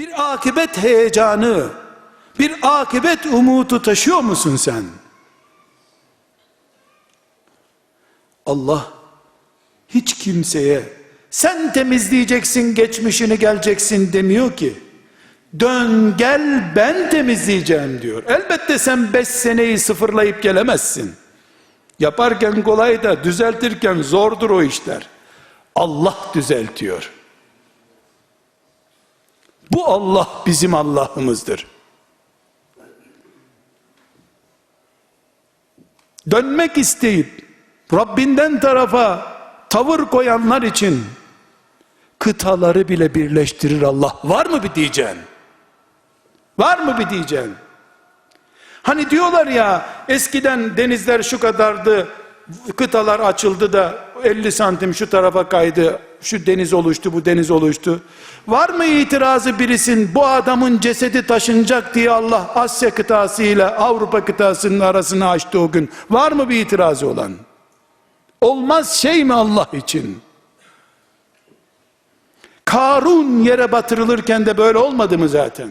Bir akıbet heyecanı, bir akıbet umudu taşıyor musun sen? Allah hiç kimseye sen temizleyeceksin geçmişini geleceksin demiyor ki. Dön gel ben temizleyeceğim diyor. Elbette sen beş seneyi sıfırlayıp gelemezsin. Yaparken kolay da düzeltirken zordur o işler. Allah düzeltiyor. Bu Allah bizim Allah'ımızdır. Dönmek isteyip Rabbinden tarafa tavır koyanlar için kıtaları bile birleştirir Allah. Var mı bir diyeceksin? Var mı bir diyeceksin? Hani diyorlar ya eskiden denizler şu kadardı, kıtalar açıldı da 50 santim şu tarafa kaydı, şu deniz oluştu, bu deniz oluştu. Var mı itirazı birisin bu adamın cesedi taşınacak diye Allah Asya kıtası ile Avrupa kıtasının arasını açtı o gün. Var mı bir itirazı olan? Olmaz şey mi Allah için? Karun yere batırılırken de böyle olmadı mı zaten?